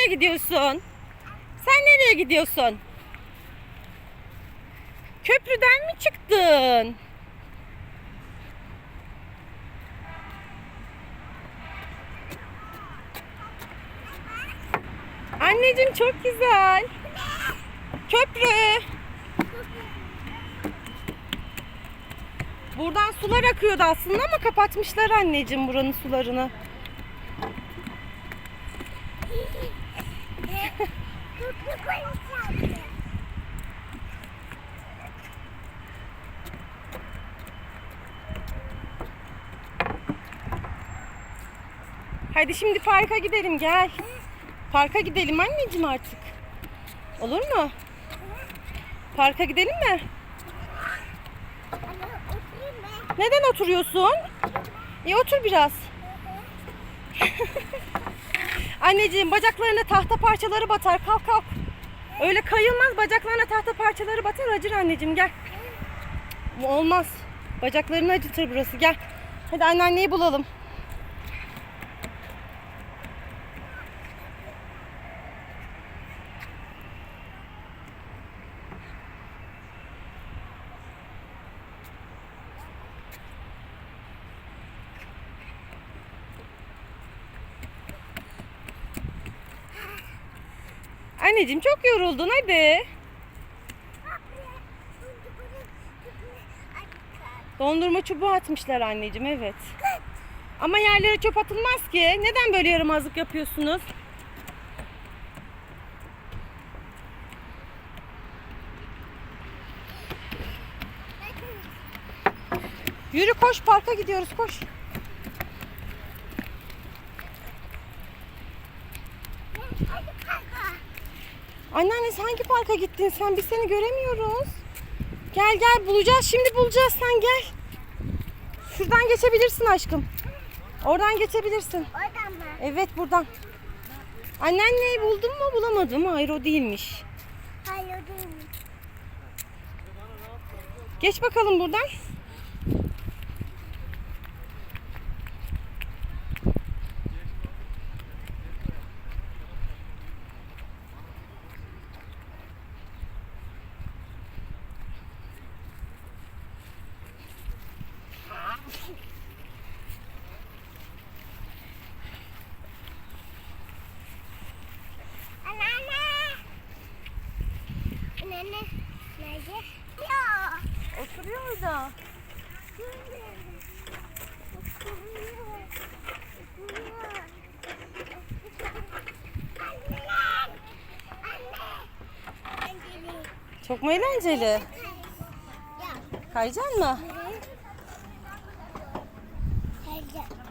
nereye gidiyorsun? Sen nereye gidiyorsun? Köprüden mi çıktın? Anneciğim çok güzel. Köprü. Buradan sular akıyordu aslında ama kapatmışlar anneciğim buranın sularını. Hadi şimdi parka gidelim gel. Parka gidelim anneciğim artık. Olur mu? Parka gidelim mi? Neden oturuyorsun? İyi otur biraz. Anneciğim bacaklarına tahta parçaları batar. Kalk kalk. Öyle kayılmaz. Bacaklarına tahta parçaları batar. Acır anneciğim gel. Olmaz. Bacaklarını acıtır burası. Gel. Hadi anneanneyi bulalım. Anneciğim çok yoruldun hadi. Dondurma çubuğu atmışlar anneciğim evet. Ama yerlere çöp atılmaz ki. Neden böyle yaramazlık yapıyorsunuz? Yürü koş parka gidiyoruz koş. Anneanne sen hangi parka gittin sen? Biz seni göremiyoruz. Gel gel bulacağız şimdi bulacağız sen gel. Şuradan geçebilirsin aşkım. Oradan geçebilirsin. Oradan mı? Evet buradan. Anneanneyi buldun mu bulamadım. Hayır o değilmiş. Hayır değil mi? Geç bakalım buradan. Anneanne. Anneanne. Nerede? Ya. Orada. Çok mu eğlenceli? Kayacaksın mı? Hayır.